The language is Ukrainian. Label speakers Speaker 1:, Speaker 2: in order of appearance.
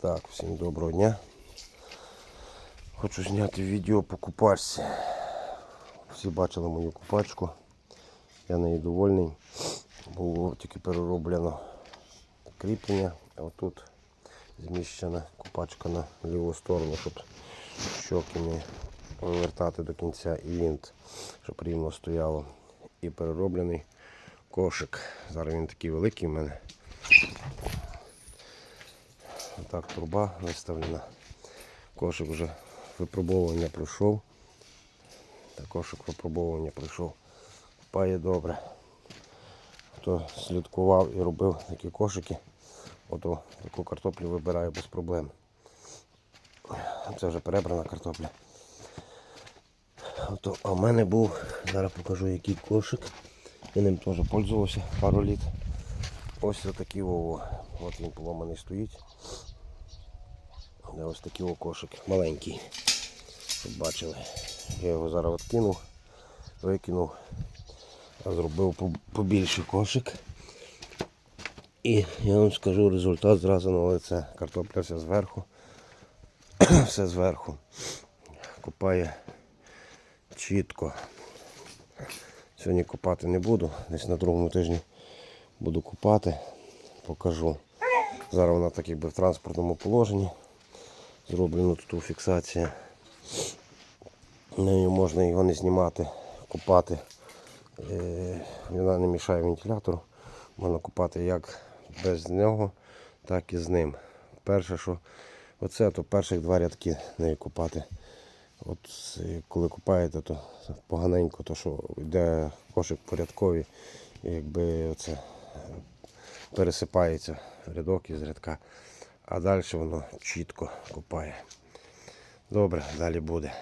Speaker 1: Так, всім доброго дня. Хочу зняти відео по купачці. Всі бачили мою купачку. Я нею довольний. Було тільки перероблено кріплення. А отут зміщена купачка на ліву сторону, щоб щоки не повертати до кінця і вінт, щоб рівно стояло. І перероблений кошик. Зараз він такий великий в мене. Так, труба виставлена. Кошик вже випробовування пройшов. Та кошик випробовування пройшов. Пає добре. Хто слідкував і робив такі кошики, ото таку картоплю вибираю без проблем. Це вже перебрана картопля. Ото, а в мене був, зараз покажу який кошик. Я ним теж пользувався пару літ. Ось отакий ово. От він поломаний стоїть. Де ось такий о кошик маленький. Бачили. Я його зараз откинув, викинув, зробив по- побільший кошик. І я вам скажу результат зразу на лице. Картопля вся зверху. все зверху. Копає чітко. Сьогодні копати не буду. Десь на другому тижні буду копати. Покажу. Зараз вона так якби в транспортному положенні. Зроблено тут фіксація. Нею можна його не знімати, купати. Е, Вона не мішає вентилятору. Можна купати як без нього, так і з ним. Перше, що оце, то перших два рядки нею купати. От е, коли купаєте, то поганенько, то що йде кошик порядковий, якби оце пересипається рядок із рядка, а далі воно чітко купає. Добре, далі буде.